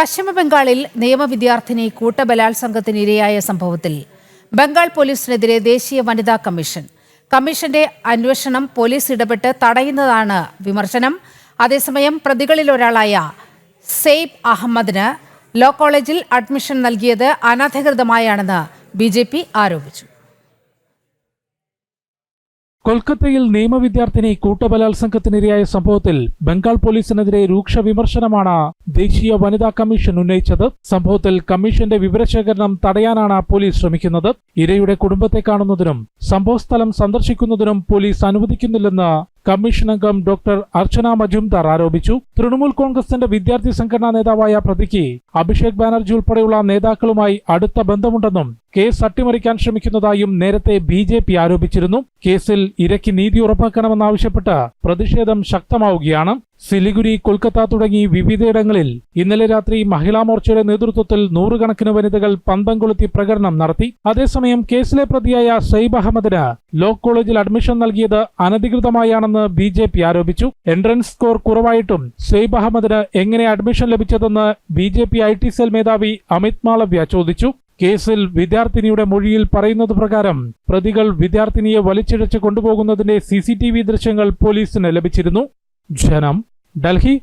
പശ്ചിമബംഗാളിൽ നിയമവിദ്യാർത്ഥിനി കൂട്ടബലാത്സംഗത്തിനിരയായ സംഭവത്തിൽ ബംഗാൾ പോലീസിനെതിരെ ദേശീയ വനിതാ കമ്മീഷൻ. കമ്മീഷന്റെ അന്വേഷണം പോലീസ് ഇടപെട്ട് തടയുന്നതാണ് വിമർശനം. അതേസമയം പ്രതികളിൽ ഒരാളായ സെയ്ബ് അഹമ്മദിന് ലോ കോളേജിൽ അഡ്മിഷൻ നൽകിയത് അനധികൃതമായാണെന്ന് ബി ആരോപിച്ചു. കൊൽക്കത്തയിൽ നിയമവിദ്യാർത്ഥിനി കൂട്ടബലാത്സംഗത്തിനിരയായ സംഭവത്തിൽ ബംഗാൾ പോലീസിനെതിരെ രൂക്ഷ വിമർശനമാണ് ദേശീയ വനിതാ കമ്മീഷൻ ഉന്നയിച്ചത്. സംഭവത്തിൽ കമ്മീഷന്റെ വിവരശേഖരണം തടയാനാണ് പോലീസ് ശ്രമിക്കുന്നത്. ഇരയുടെ കുടുംബത്തെ കാണുന്നതിനും സംഭവസ്ഥലം സന്ദർശിക്കുന്നതിനും പോലീസ് അനുവദിക്കുന്നില്ലെന്ന് കമ്മീഷൻ അംഗം ഡോക്ടർ അർച്ചന മജുംദാർ ആരോപിച്ചു. തൃണമൂൽ കോൺഗ്രസിന്റെ വിദ്യാർത്ഥി സംഘടനാ നേതാവായ പ്രതിക്ക് അഭിഷേക് ബാനർജി ഉൾപ്പെടെയുള്ള നേതാക്കളുമായി അടുത്ത ബന്ധമുണ്ടെന്നും കേസ് അട്ടിമറിക്കാൻ ശ്രമിക്കുന്നതായും നേരത്തെ ബി ജെ പി ആരോപിച്ചിരുന്നു. കേസിൽ ഇരയ്ക്ക് നീതി ഉറപ്പാക്കണമെന്നാവശ്യപ്പെട്ട് പ്രതിഷേധം ശക്തമാവുകയാണ്. സിലിഗുരി കൊൽക്കത്ത തുടങ്ങി വിവിധയിടങ്ങളിൽ ഇന്നലെ രാത്രി മഹിളാ മോർച്ചയുടെ നേതൃത്വത്തിൽ നൂറുകണക്കിന് വനിതകൾ പന്തം കൊളുത്തി പ്രകടനം നടത്തി. അതേസമയം കേസിലെ പ്രതിയായ സെയ്ബ് അഹമ്മദിന് ലോ കോളേജിൽ അഡ്മിഷൻ നൽകിയത് അനധികൃതമായാണെന്ന് ബി ജെ പി ആരോപിച്ചു. എൻട്രൻസ് സ്കോർ കുറവായിട്ടും സെയ്ബ് അഹമ്മദിന് എങ്ങനെ അഡ്മിഷൻ ലഭിച്ചതെന്ന് B J P I T cell മേധാവി അമിത് മാളവ്യ ചോദിച്ചു. കേസിൽ വിദ്യാർത്ഥിനിയുടെ മൊഴിയിൽ പറയുന്നത് പ്രകാരം പ്രതികൾ വിദ്യാർത്ഥിനിയെ വലിച്ചിഴച്ച് കൊണ്ടുപോകുന്നതിന്റെ സി ദൃശ്യങ്ങൾ പോലീസിന് ലഭിച്ചിരുന്നു. ജനം ഡൽഹി